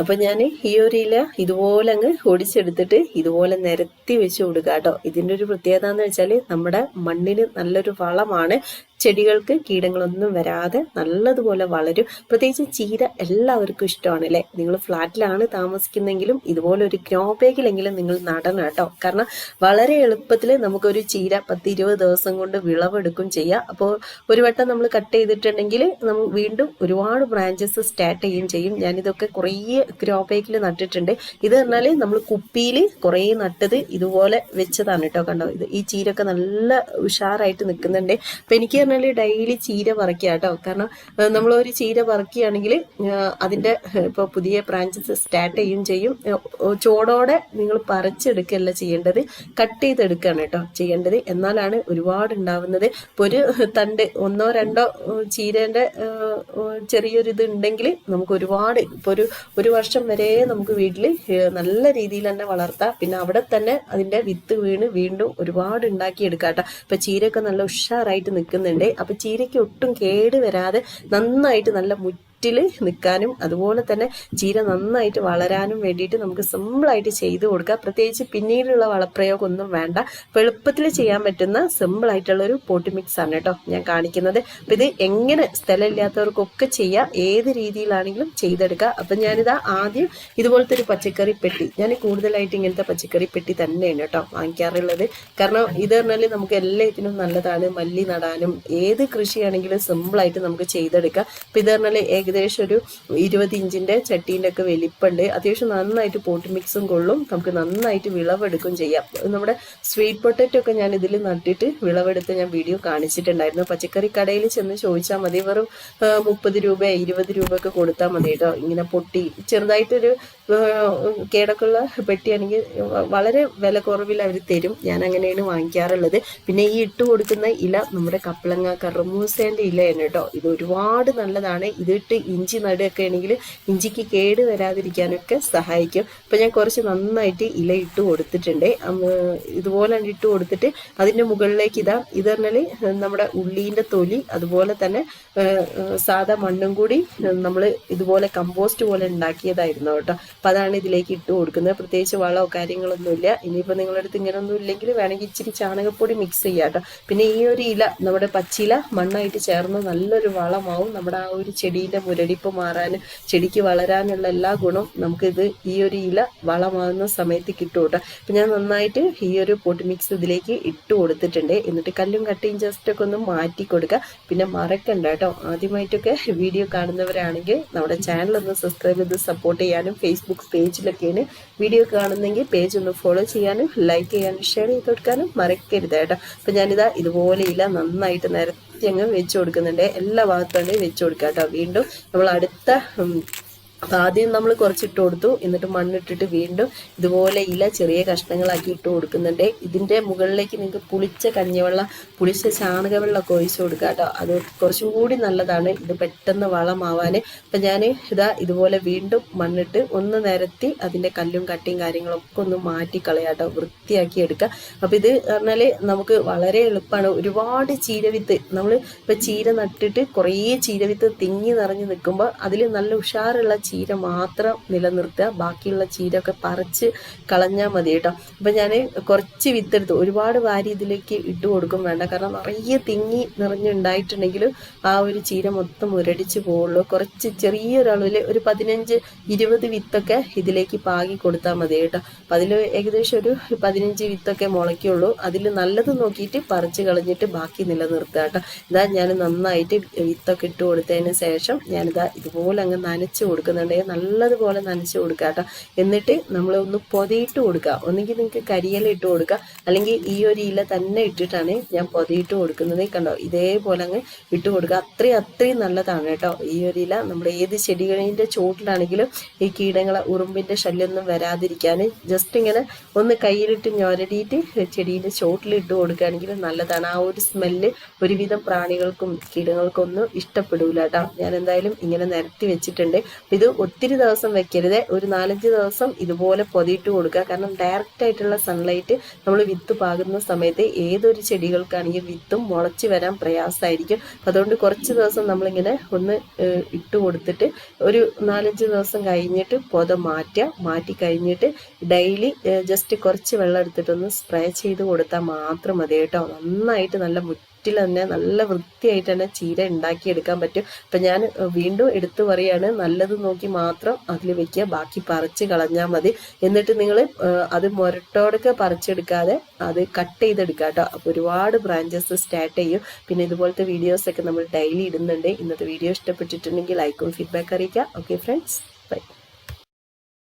അപ്പൊ ഞാൻ ഈ ഒരു ഇല ഇതുപോലെ അങ്ങ് ഒടിച്ചെടുത്തിട്ട് ഇതുപോലെ നിരത്തി വെച്ച് കൊടുക്കുക കേട്ടോ ഇതിന്റെ ഒരു പ്രത്യേകത എന്ന് വെച്ചാൽ നമ്മുടെ മണ്ണിന് നല്ലൊരു വളമാണ്. ചെടികൾക്ക് കീടങ്ങളൊന്നും വരാതെ നല്ലതുപോലെ വളരും. പ്രത്യേകിച്ച് ചീര എല്ലാവർക്കും ഇഷ്ടമാണ് അല്ലേ? നിങ്ങൾ ഫ്ലാറ്റിലാണ് താമസിക്കുന്നെങ്കിലും ഇതുപോലെ ഒരു ഗ്രോ ബാഗിലെങ്കിലും നിങ്ങൾ നടണം കേട്ടോ. കാരണം വളരെ എളുപ്പത്തിൽ നമുക്കൊരു ചീര പത്ത് ഇരുപത് ദിവസം കൊണ്ട് വിളവെടുക്കും ചെയ്യാം. അപ്പോൾ ഒരു വട്ടം നമ്മൾ കട്ട് ചെയ്തിട്ടുണ്ടെങ്കിൽ നമ്മൾ വീണ്ടും ഒരുപാട് ബ്രാഞ്ചസ് സ്റ്റാർട്ട് ചെയ്യുകയും ചെയ്യും. ഞാനിതൊക്കെ കുറേ ഗ്രോ ബാഗിൽ നട്ടിട്ടുണ്ട്. ഇത് പറഞ്ഞാൽ നമ്മൾ കുപ്പിയിൽ കുറേ നട്ടത് ഇതുപോലെ വെച്ചതാണ് കേട്ടോ കണ്ടോ? ഇത് ഈ ചീരൊക്കെ നല്ല ഉഷാറായിട്ട് നിൽക്കുന്നുണ്ട്. അപ്പം എനിക്ക് പറഞ്ഞാൽ ഡെയിലി ചീര പറിക്കുക കേട്ടോ. കാരണം നമ്മൾ ഒരു ചീര പറിക്കുകയാണെങ്കിൽ അതിന്റെ ഇപ്പോൾ പുതിയ ബ്രാഞ്ചസ് സ്റ്റാർട്ട് ചെയ്യും. ചെയ്യും ചോടോടെ നിങ്ങൾ പറിച്ചെടുക്കുകയല്ല ചെയ്യേണ്ടത്. കട്ട് ചെയ്തെടുക്കുകയാണ് കേട്ടോ ചെയ്യേണ്ടത്. എന്നാലാണ് ഒരുപാട് ഉണ്ടാവുന്നത് ഇപ്പോൾ ഒരു തണ്ട് ഒന്നോ രണ്ടോ ചീരേന്റെ ചെറിയൊരു ഇത് ഉണ്ടെങ്കിൽ നമുക്ക് ഒരുപാട് ഇപ്പോൾ ഒരു ഒരു വർഷം വരെ നമുക്ക് വീട്ടിൽ നല്ല രീതിയിൽ തന്നെ വളർത്താം. പിന്നെ അവിടെ തന്നെ അതിന്റെ വിത്ത് വീണ് വീണ്ടും ഒരുപാട് ഉണ്ടാക്കിയെടുക്കാം കേട്ടോ. ഇപ്പം ചീരയൊക്കെ നല്ല ഉഷാറായിട്ട് നിൽക്കുന്നുണ്ട്. അപ്പം ചീരയ്ക്ക് ഒട്ടും കേട് വരാതെ നന്നായിട്ട് നല്ല മുറ്റിൽ നിൽക്കാനും അതുപോലെ തന്നെ ചീര നന്നായിട്ട് വളരാനും വേണ്ടിയിട്ട് നമുക്ക് സിമ്പിളായിട്ട് ചെയ്തു കൊടുക്കുക പ്രത്യേകിച്ച് പിന്നീടുള്ള വളപ്രയോഗം ഒന്നും വേണ്ട എളുപ്പത്തിൽ ചെയ്യാൻ പറ്റുന്ന സിമ്പിളായിട്ടുള്ള ഒരു പോട്ട് മിക്സ് ആണ് കേട്ടോ ഞാൻ കാണിക്കുന്നത്. അപ്പം ഇത് എങ്ങനെ സ്ഥലമില്ലാത്തവർക്കൊക്കെ ചെയ്യാം ഏത് രീതിയിലാണെങ്കിലും ചെയ്തെടുക്കുക അപ്പം ഞാനിതാ ആദ്യം ഇതുപോലത്തെ ഒരു പച്ചക്കറി പെട്ടി ഞാൻ കൂടുതലായിട്ട് ഇങ്ങനത്തെ പച്ചക്കറി പെട്ടി തന്നെയാണ് കേട്ടോ വാങ്ങിക്കാറുള്ളത്. കാരണം ഇത് പറഞ്ഞാൽ നമുക്ക് എല്ലാത്തിനും നല്ലതാണ്. മല്ലി നടാനും ഏത് കൃഷിയാണെങ്കിലും സിമ്പിളായിട്ട് നമുക്ക് ചെയ്തെടുക്കാം. അപ്പം ഇത് പറഞ്ഞാൽ ഏകദേശം ഒരു ഇരുപത് ഇഞ്ചിന്റെ ചട്ടീന്റെ ഒക്കെ വലിപ്പമുണ്ട് അത്യാവശ്യം നന്നായിട്ട് പോട്ട് മിക്സും കൊള്ളും. നമുക്ക് നന്നായിട്ട് വിളവെടുക്കും ചെയ്യാം. നമ്മുടെ സ്വീറ്റ് പൊട്ടറ്റോ ഒക്കെ ഞാൻ ഇതിൽ നട്ടിട്ട് വിളവെടുത്ത് ഞാൻ വീഡിയോ കാണിച്ചിട്ടുണ്ടായിരുന്നു. പച്ചക്കറി കടയിൽ ചെന്ന് ചോദിച്ചാൽ മതി. വെറും മുപ്പത് രൂപ ഇരുപത് രൂപ ഒക്കെ കൊടുത്താൽ മതി കേട്ടോ. ഇങ്ങനെ പൊട്ടി ചെറുതായിട്ടൊരു കേടക്കുള്ള പെട്ടിയാണെങ്കിൽ വളരെ വില കുറവിൽ അവർ തരും. ഞാൻ അങ്ങനെയാണ് വാങ്ങിക്കാറുള്ളത്. പിന്നെ ഈ ഇട്ട് കൊടുക്കുന്ന ഇല നമ്മുടെ കപ്പളങ്ങ കറുമൂസേന്റെ ഇലയാണ് കേട്ടോ. ഇത് ഒരുപാട് നല്ലതാണ്. ഇതിട്ട് ഇഞ്ചി നടുകയൊക്കെ ആണെങ്കിൽ ഇഞ്ചിക്ക് കേട് വരാതിരിക്കാനൊക്കെ സഹായിക്കും. അപ്പം ഞാൻ കുറച്ച് നന്നായിട്ട് ഇല ഇട്ട് കൊടുത്തിട്ടുണ്ട്. ഇതുപോലെ ഇട്ട് കൊടുത്തിട്ട് അതിന്റെ മുകളിലേക്ക് ഇതാ ഇത് പറഞ്ഞാൽ നമ്മുടെ ഉള്ളീന്റെ തൊലി അതുപോലെ തന്നെ സാധാ മണ്ണും കൂടി നമ്മൾ ഇതുപോലെ കമ്പോസ്റ്റ് പോലെ ഉണ്ടാക്കിയതായിരുന്നു കേട്ടോ. അപ്പം അതാണ് ഇതിലേക്ക് ഇട്ട് കൊടുക്കുന്നത്. പ്രത്യേകിച്ച് വളമോ കാര്യങ്ങളൊന്നുമില്ല ഇനിയിപ്പോൾ നിങ്ങളുടെ അടുത്ത് ഇങ്ങനെയൊന്നും ഇല്ലെങ്കിൽ വേണമെങ്കിൽ ഇച്ചിരി ചാണകപ്പൊടി മിക്സ് ചെയ്യാം കേട്ടോ. പിന്നെ ഈ ഒരു ഇല നമ്മുടെ പച്ചില മണ്ണായിട്ട് ചേർന്ന് നല്ലൊരു വളമാവും. നമ്മുടെ ആ ഒരു ചെടീന്റെ മുരടിപ്പ് മാറാനും ചെടിക്ക് വളരാനുള്ള എല്ലാ ഗുണവും നമുക്കിത് ഈ ഒരു ഇല വളമാകുന്ന സമയത്ത് കിട്ടും കേട്ടോ. അപ്പം ഞാൻ നന്നായിട്ട് ഈ ഒരു പൊട്ടി മിക്സ് ഇതിലേക്ക് ഇട്ട് കൊടുത്തിട്ടുണ്ട്. എന്നിട്ട് കല്ലും കട്ടിയും ജസ്റ്റ് ഒക്കെ ഒന്ന് മാറ്റി കൊടുക്കുക പിന്നെ മറക്കണ്ട കേട്ടോ. ആദ്യമായിട്ടൊക്കെ വീഡിയോ കാണുന്നവരാണെങ്കിൽ നമ്മുടെ ചാനൽ ഒന്ന് സബ്സ്ക്രൈബ് ചെയ്ത് സപ്പോർട്ട് ചെയ്യാനും ഫേസ്ബുക്ക് പേജിലൊക്കെയാണ് വീഡിയോ കാണുന്നെങ്കിൽ പേജ് ഒന്ന് ഫോളോ ചെയ്യാനും ലൈക്ക് ചെയ്യാനും ഷെയർ ചെയ്ത് കൊടുക്കാനും മറക്കരുത് കേട്ടോ. അപ്പം ഞാനിതാ ഇതുപോലെ ഇല നന്നായിട്ട് നിരത്തി അങ്ങ് വെച്ച് കൊടുക്കുന്നുണ്ട്. എല്ലാ ഭാഗത്തും വെച്ച് കൊടുക്കുക കേട്ടോ. വീണ്ടും നമ്മൾ അടുത്ത അപ്പം ആദ്യം നമ്മൾ കുറച്ചിട്ട് കൊടുത്തു. എന്നിട്ട് മണ്ണിട്ടിട്ട് വീണ്ടും ഇതുപോലെ ഇല ചെറിയ കഷ്ണങ്ങളാക്കി ഇട്ട് കൊടുക്കുന്നുണ്ട്. ഇതിന്റെ മുകളിലേക്ക് നിങ്ങൾക്ക് പുളിച്ച കഞ്ഞിവെള്ളം പുളിച്ച ചാണകവെള്ളമൊക്കെ ഒഴിച്ച് കൊടുക്കുക കേട്ടോ. അത് കുറച്ചും കൂടി നല്ലതാണ്. ഇത് പെട്ടെന്ന് വളമാവാൻ. അപ്പം ഞാൻ ഇതാ ഇതുപോലെ വീണ്ടും മണ്ണിട്ട് ഒന്ന് നിരത്തി അതിന്റെ കല്ലും കട്ടിയും കാര്യങ്ങളൊക്കെ ഒന്ന് മാറ്റി കളയാട്ടോ വൃത്തിയാക്കി എടുക്കുക. അപ്പം ഇത് പറഞ്ഞാൽ നമുക്ക് വളരെ എളുപ്പമാണ്. ഒരുപാട് ചീരവിത്ത് നമ്മൾ ഇപ്പം ചീര നട്ടിട്ട് കുറേ ചീരവിത്ത് തിങ്ങി നിറഞ്ഞ് നിൽക്കുമ്പോൾ അതിൽ നല്ല ഉഷാറുള്ള ചീര മാത്രം നിലനിർത്തുക. ബാക്കിയുള്ള ചീര ഒക്കെ പറിച്ച് കളഞ്ഞാൽ മതി കേട്ടോ. അപ്പം ഞാൻ കുറച്ച് വിത്തെടുത്തു ഒരുപാട് വാരി ഇതിലേക്ക് ഇട്ട് കൊടുക്കും വേണ്ട. കാരണം നിറയെ തിങ്ങി നിറഞ്ഞുണ്ടായിട്ടുണ്ടെങ്കിൽ ആ ഒരു ചീര മൊത്തം മുരടിച്ച് പോവുള്ളൂ കുറച്ച് ചെറിയൊരളവിൽ ഒരു പതിനഞ്ച് ഇരുപത് വിത്തൊക്കെ ഇതിലേക്ക് പാകി കൊടുത്താൽ മതി കേട്ടോ. അപ്പം അതിൽ ഏകദേശം ഒരു പതിനഞ്ച് വിത്തൊക്കെ മുളയ്ക്കുള്ളൂ. അതിൽ നല്ലത് നോക്കിയിട്ട് പറിച്ച് കളഞ്ഞിട്ട് ബാക്കി നിലനിർത്തുക കേട്ടോ. ഇതാ ഞാൻ നന്നായിട്ട് വിത്തൊക്കെ ഇട്ട് കൊടുത്തതിന് ശേഷം ഞാനിതാ ഇതുപോലെ അങ്ങ് നനച്ച് കൊടുക്കുന്നുണ്ടെങ്കിൽ നല്ലതുപോലെ നനച്ച് കൊടുക്കുക കേട്ടോ. എന്നിട്ട് നമ്മൾ ഒന്ന് പൊതിയിട്ട് കൊടുക്കുക. ഒന്നെങ്കിൽ നിങ്ങൾക്ക് കരിയില ഇട്ട് കൊടുക്കുക. അല്ലെങ്കിൽ ഈ ഒരു ഇല തന്നെ ഇട്ടിട്ടാണ് ഞാൻ പൊതിയിട്ട് കൊടുക്കുന്നത്. കണ്ടോ? ഇതേപോലെ അങ്ങ് ഇട്ട് കൊടുക്കുക. അത്രയും അത്രയും നല്ലതാണ് കേട്ടോ. ഈ ഒരു ഇല നമ്മുടെ ഏത് ചെടികളിന്റെ ചുവട്ടിലാണെങ്കിലും ഈ കീടങ്ങളെ ഉറുമ്പിന്റെ ശല്യമൊന്നും വരാതിരിക്കാൻ ജസ്റ്റ് ഇങ്ങനെ ഒന്ന് കയ്യിലിട്ട് ഞൊരടിയിട്ട് ചെടീന്റെ ചോട്ടിലിട്ട് കൊടുക്കുകയാണെങ്കിൽ നല്ലതാണ്. ആ ഒരു സ്മെല്ല് ഒരുവിധം പ്രാണികൾക്കും കീടങ്ങൾക്കും ഒന്നും ഇഷ്ടപ്പെടൂല കേട്ടോ. ഞാൻ എന്തായാലും ഇങ്ങനെ നിരത്തി വെച്ചിട്ടുണ്ട്. ഇത് ഒത്തിരി ദിവസം വെക്കരുത്. ഒരു നാലഞ്ച് ദിവസം ഇതുപോലെ പൊതിയിട്ട് കൊടുക്കുക. കാരണം ഡയറക്റ്റ് ആയിട്ടുള്ള സൺലൈറ്റ് നമ്മൾ വിത്ത് പാകുന്ന സമയത്ത് ഏതൊരു ചെടികൾക്കാണെങ്കിൽ വിത്തും മുളച്ച് വരാൻ പ്രയാസമായിരിക്കും. അതുകൊണ്ട് കുറച്ച് ദിവസം നമ്മളിങ്ങനെ ഒന്ന് ഇട്ട് കൊടുത്തിട്ട് ഒരു നാലഞ്ച് ദിവസം കഴിഞ്ഞിട്ട് പൊത മാറ്റുക. മാറ്റി കഴിഞ്ഞിട്ട് ഡെയിലി ജസ്റ്റ് കുറച്ച് വെള്ളം എടുത്തിട്ടൊന്ന് സ്പ്രേ ചെയ്ത് കൊടുത്താൽ മാത്രം മതി കേട്ടോ. നന്നായിട്ട് നല്ല മുറ്റിൽ തന്നെ നല്ല വൃത്തിയായിട്ട് തന്നെ ചീര ഉണ്ടാക്കിയെടുക്കാൻ പറ്റും. അപ്പം ഞാൻ വീണ്ടും എടുത്തു പറയാണ് നല്ലത് നോക്കി മാത്രം അതിൽ വെക്കുക ബാക്കി പറിച്ച് കളഞ്ഞാൽ മതി. എന്നിട്ട് നിങ്ങൾ അത് മുരട്ടോടൊക്കെ പറിച്ചെടുക്കാതെ അത് കട്ട് ചെയ്തെടുക്കുക കേട്ടോ. അപ്പോൾ ഒരുപാട് ബ്രാഞ്ചസ് സ്റ്റാർട്ട് ചെയ്യും. പിന്നെ ഇതുപോലത്തെ വീഡിയോസ് ഒക്കെ നമ്മൾ ഡെയിലി ഇടുന്നുണ്ട്. ഇന്നത്തെ വീഡിയോ ഇഷ്ടപ്പെട്ടിട്ടുണ്ടെങ്കിൽ ലൈക്കും ഫീഡ്ബാക്ക് അറിയിക്കുക. Okay friends bye